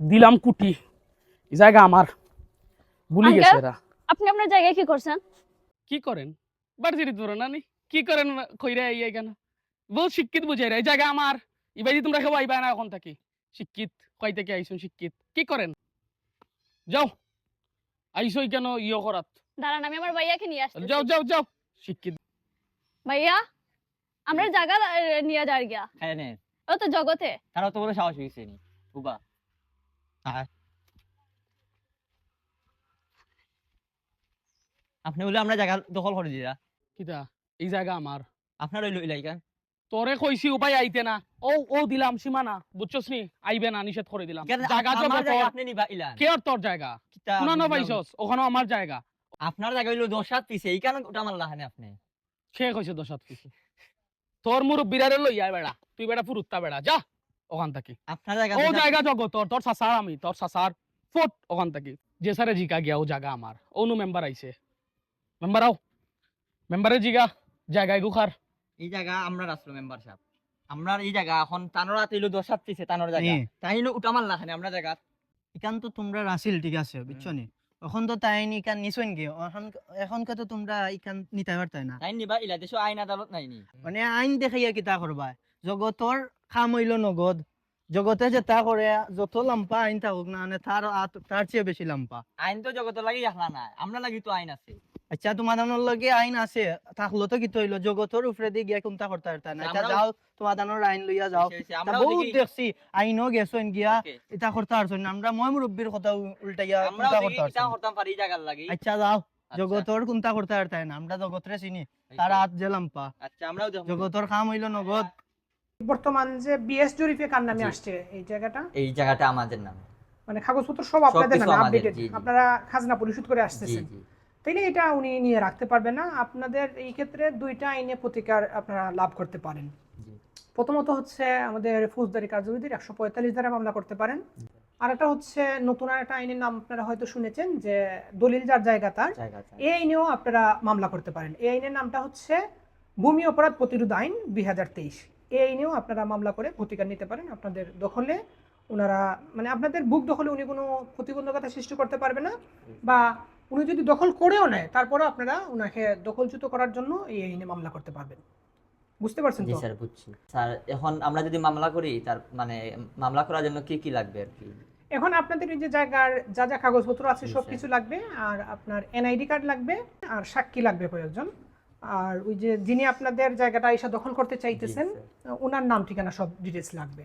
দিলাম কুটি। জায়গা আমার। ভুলি গেছে এরা। আপনি আপনার জায়গায় কি করছেন? কি করেন? বাড়িতে ধরো না কি করেন কইরা এই কেন বহুত শিক্ষিত বুঝাই রে এই জায়গা আমার। ইবাই তোমরা কেউ আইবা না এখন থাকি। শিক্ষিত কই থেকে আইসুন শিক্ষিত? কি করেন? যাও। আইসই কেন ইয়ে করাত? দাঁড়ান আমি আমার ভাইয়াকে নিয়ে আসছি যাও যাও যাও। শিক্ষিত। ভাইয়া আমরা জায়গা নিয়ে যার গিয়া। হ্যাঁ নে। ও তো জগতে। তারা তো বড় সাহস হয়েছে নি। বুবা। আপনি বলে আমরা জায়গা দখল করে দিলা। কিতা? এই জায়গা আমার। আপনার ওই লইলাই কেন তোরে কইছি উপায় আইতে না। ও ও দিলাম সীমানা বুঝছস নি? আইবে না নিষেধ করে দিলাম। কেন জায়গা জগত জায়গা আপনি নিবা ইলান। কে আর তোর জায়গা? কিতা না। পাইছস? ওখানে আমার জায়গা। আপনার জায়গা হইল দশ হাত পিছে এই কারণে ওটা আমার লাহানে আপনি। সে কইছে দশাত কিছু তোর মুরব বিরারে লই আয় বেড়া তুই বেড়া ফুরুত্তা বেড়া যা। ওখান থেকে। আপনার জায়গা ও জায়গা জগৎ তোর তোর সাসার আমি তোর সাসার ফোট ওখান থেকে। যে সারে জিকা গিয়া ও জায়গা আমার। অনু মেম্বার আইছে। মেম্বার আও। মেম্বারে জিগা জায়গায় গুখার এই জায়গা আমরা রাষ্ট্র মেম্বার সাহেব আমরা এই জায়গা এখন তানোরা দশ তানোর জায়গা। তাই হইল ওটা আমার জায়গা ইকান তো তোমরা রাসিল ঠিক আছে বুঝছ নি? এখন তো তাই নি ইকান নিছইন গে। এখন এখনকে তো তোমরা ইকান নিতে পারতাই না। তাই নিবা ইলা দেশো আইন আদালত নাই নি। মানে আইন দেখাইয়া কিতা করবা? জগতর খাম হইল নগদ। জগতে যেটা করে যত লাম্পা আইন থাকুক না তার তার চেয়ে বেশি লাম্পা। আইন তো জগত লাগি রাখলা না আমরা লাগি তো আইন আছে। আচ্ছা তোমাদের লগে আইন আছে থাকল তো কিতো হইল? জগতর উপরে দিয়ে গিয়া কোনটা করতে পারতা না আচ্ছা যাও তোমাদের আইন লইয়া যাও। তা বহুত দেখছি আইনও গেছেন গিয়া এটা করতে পারছেন আমরা মই মুরব্বীর কথা উল্টাইয়া কোনটা করতে পারছি আচ্ছা যাও জগতর কোনটা করতে পারতাই না আমরা জগতরে চিনি। তার হাত যে লাম্পা। আচ্ছা আমরাও জগতর খাম হইল নগদ। বর্তমান যে বিএস জরিপে কার নামে আসছে? এই জায়গাটা? এই জায়গাটা আমাদের নাম। মানে কাগজপত্র সব আপনাদের নামে আপডেটেড। আপনারা খাজনা পরিশোধ করে আসতেছেন। জি তাইলে এটা উনি নিয়ে রাখতে পারবেন না। আপনাদের এই ক্ষেত্রে দুইটা আইনে প্রতিকার আপনারা লাভ করতে পারেন। প্রথমত হচ্ছে আমাদের ফৌজদারি কার্যবিধির একশো পঁয়তাল্লিশ ধারা মামলা করতে পারেন। আর একটা হচ্ছে নতুন আর একটা আইনের নাম আপনারা হয়তো শুনেছেন যে দলিল যার জায়গা তার। এই আইনেও আপনারা মামলা করতে পারেন। এই আইনের নামটা হচ্ছে ভূমি অপরাধ প্রতিরোধ আইন দুই হাজার তেইশ। এই নিয়েও আপনারা মামলা করে প্রতিকার নিতে পারেন আপনাদের দখলে। ওনারা মানে আপনাদের বুক দখলে উনি কোনো প্রতিবন্ধকতা সৃষ্টি করতে পারবে না। বা উনি যদি দখল করেও নেয় তারপরেও আপনারা ওনাকে দখলচ্যুত করার জন্য এই আইনে মামলা করতে পারবেন। বুঝতে পারছেন জি স্যার বুঝছি। স্যার এখন আমরা যদি মামলা করি তার মানে মামলা করার জন্য কি কি লাগবে আর কি? এখন আপনাদের এই যে জায়গার যা যা কাগজপত্র আছে সব কিছু লাগবে আর আপনার এনআইডি কার্ড লাগবে আর সাক্ষী লাগবে প্রয়োজন আর ওই যে যিনি আপনাদের জায়গাটা এসে দখল করতে চাইতেছেন ওনার নাম ঠিকানা সব ডিটেলস লাগবে।